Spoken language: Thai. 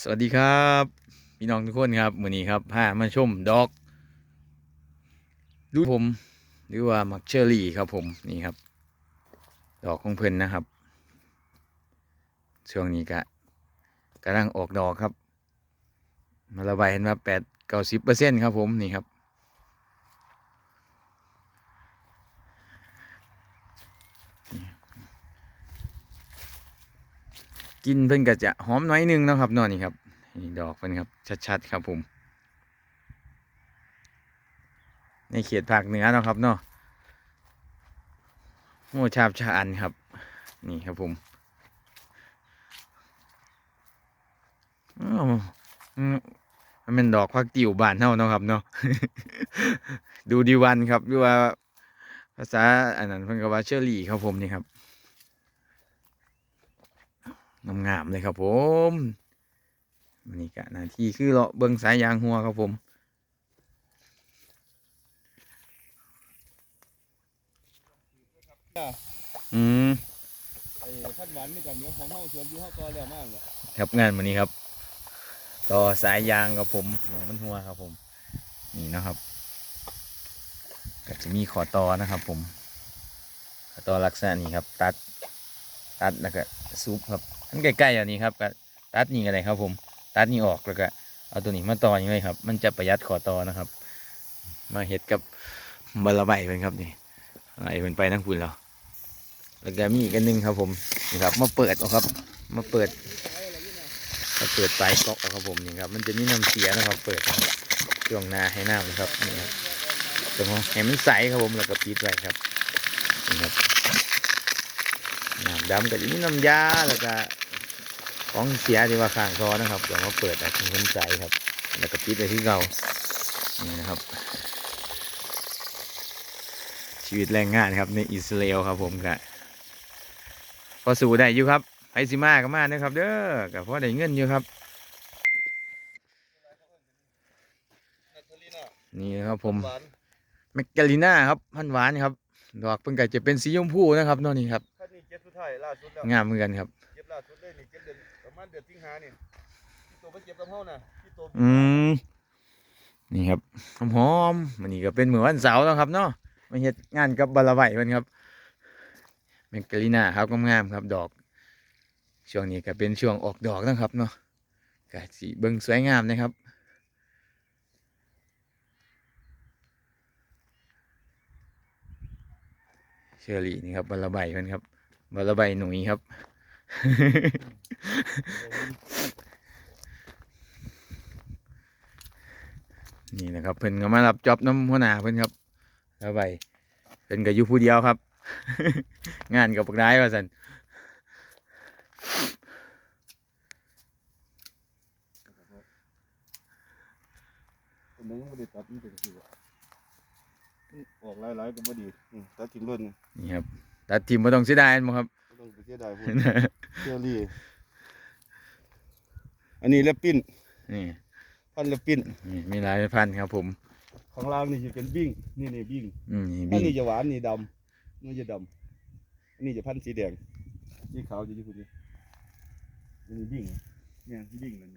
สวัสดีครับพี่น้องทุกคนครับมือนี้ครับพามาชมดอกดูผมหรือว่ามักเชอรี่ครับผมนี่ครับ ดอกของเพิ่นนะครับ ช่วงนี้กะกำลังออกดอกครับ มาระบายเห็นว่าแปดเก้าสิบเปอร์เซ็นครับผมนี่ครับ กินเพิ่นก็จะหอมน้อยนึงนะครับนอนี่ครับนี่ดอกเพิ่นครับ ชัดๆ ครับผม ในเขตภาคเหนือนะครับเนาะโมชาบชาอันครับ นี่ครับผมอ้าวอืมมันเป็นดอกพักติวบานเฮานะครับเนาะดูดีวันครับหรือว่าภาษาอันนั้นเพิ่นก็ว่าเชอรี่ครับผมนี่ครับ งามๆเลยครับผมวันนี้กะหนาที่คือเลาะเบิ้งสายยางหัวครับผม อืมไอ้พันหวานนี่กันเนื้อของห้องสวนที่ห้องต่อแล้วมากเลยครับงานวันนี้ครับ ต่อสายยางครับผมหนองมันหัวครับผม นี่นะครับก็จะมีขอต่อนะครับผมขอต่อลักษณะนี้ครับ ตัด ตัดแล้วก็ซุปครับอันใกล้ๆอันนี้ครับก็ตัดนี่อะไรครับ ผม ตัดนี่ออกแล้วก็เอาตัวนี้มาต่ออย่างเลยครับ มันจะประหยัดขอต่อนะครับ มาเห็ดกับบาลาใบเป็นครับนี่ไอ้เป็นไปทั้งคุณแล้วแล้วก็มีอีกอันหนึงครับ ผมนี่ครับ มาเปิดเอาครับ มาเปิดมาเปิดปลายก๊อกเอาครับผมนี่ครับ มันจะมีน้ำเสียนะครับ เปิดช่วงนาให้น้ำนะครับนี่ครับตรงให้มันใสครับผมแล้วก็ปิดไว้ครับนี่ครับ น้ำดำก็จะมีน้ำยาแล้วก็ของเสียที่ว่าข้างคอนะครับเดี๋ยวมาเปิดแต่ถึงคนใจครับ แล้วก็ปิดไว้ที่เก่านี่นะครับ ชีวิตแรงงานครับในอิสราเอลครับผมกะพอสู่ได้อยู่ครับไอซิมาก็มานะครับ เด้อกับพอได้เงินอยู่ครับ นี่นะครับผมแมกกาลิน่าครับพันหวานครับ ดอกเพิ่งก็จะเป็นสีชมพูนะครับนอกนี่ครับ ก็บสุดท้ายล่าสุดแล้วงามเหมือนกันครับ เก็บล่าสุดเลยนี่เก็บเดือนประมาณเดือนสิงหานี่ที่ตัวไปเก็บกับเฮาน่ะที่ตัวอืมนี่ครับหอมๆมันนี่ก็เป็นเหมือนวันเสาร์แล้วครับเนาะมาเฮ็ดงานกับบาลาไบเพิ่นครับแมกกาลิน่าครับงามๆครับดอก ช่วงนี้ก็เป็นช่วงออกดอกนะครับเนาะก็สีเบิ่งสวยงามนะครับเชอรี่นี่ครับบาลาไบเพิ่นครับ บาลาไบหนุ่ยครับ นี่นะครับ เพิ่นก็มารับจ็อบน้ำหัวหน้าเพิ่นครับแล้วไปเพิ่นก็อยู่ผู้เดียวครับ งานกับปกได้ว่าสันคนนึงบ่ได้ตัดมันเป็นสิว่าออกหลายๆก็บ่ดีอืมตัดทิ้งรถนี่นี่ครับ ตัดทีมมาต้องเสียดายมั้งครับบ่ต้องไปเสียดายพวกเชอรี่อันนี้แลปปิ้นนี่พันแลปปิ้นนี่มีหลายพันธุ์ครับผมข้างล่างนี่สิเป็นบิ้งนี่นี่บิ้งอืมนี่อันบิงนี้จะหวานนี่ดำนี่จะดำอันนี้จะพันธุ์สีแดงสีขาวจะอยู่พุ่นนี่อันนี้บิ้งเนี่ยที่บิ้งนั่น